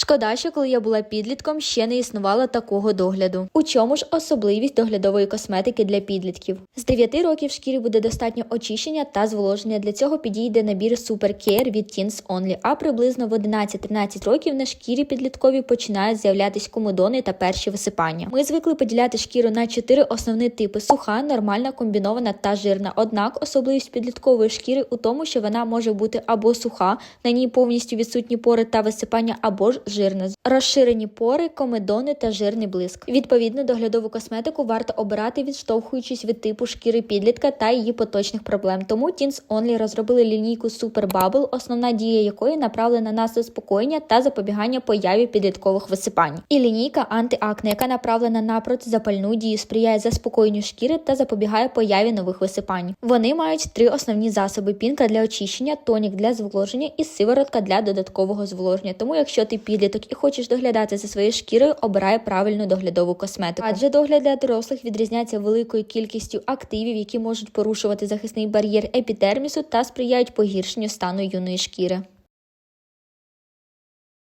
Шкода, що коли я була підлітком, ще не існувало такого догляду. У чому ж особливість доглядової косметики для підлітків? З 9 років шкірі буде достатньо очищення та зволоження. Для цього підійде набір Super Care від Teens Only, а приблизно в 11-13 років на шкірі підлітковій починають з'являтись комедони та перші висипання. Ми звикли поділяти шкіру на чотири основні типи: суха, нормальна, комбінована та жирна. Однак особливість підліткової шкіри у тому, що вона може бути або суха, на ній повністю відсутні пори та висипання, або ж жирна. Розширені пори, комедони та жирний блиск. Відповідно, доглядову косметику варто обирати, відштовхуючись від типу шкіри підлітка та її поточних проблем. Тому Teens Only розробили лінійку Super Bubble, основна дія якої направлена на заспокоєння та запобігання появі підліткових висипань. І лінійка антиакне, яка направлена на протизапальну дію, сприяє заспокоєнню шкіри та запобігає появі нових висипань. Вони мають три основні засоби: пінка для очищення, тонік для зволоження і сиворотка для додаткового зволоження. Тому, якщо ти підліток і хочеш доглядати за своєю шкірою, обирай правильну доглядову косметику. Адже догляд для дорослих відрізняється великою кількістю активів, які можуть порушувати захисний бар'єр епідермісу та сприяють погіршенню стану юної шкіри.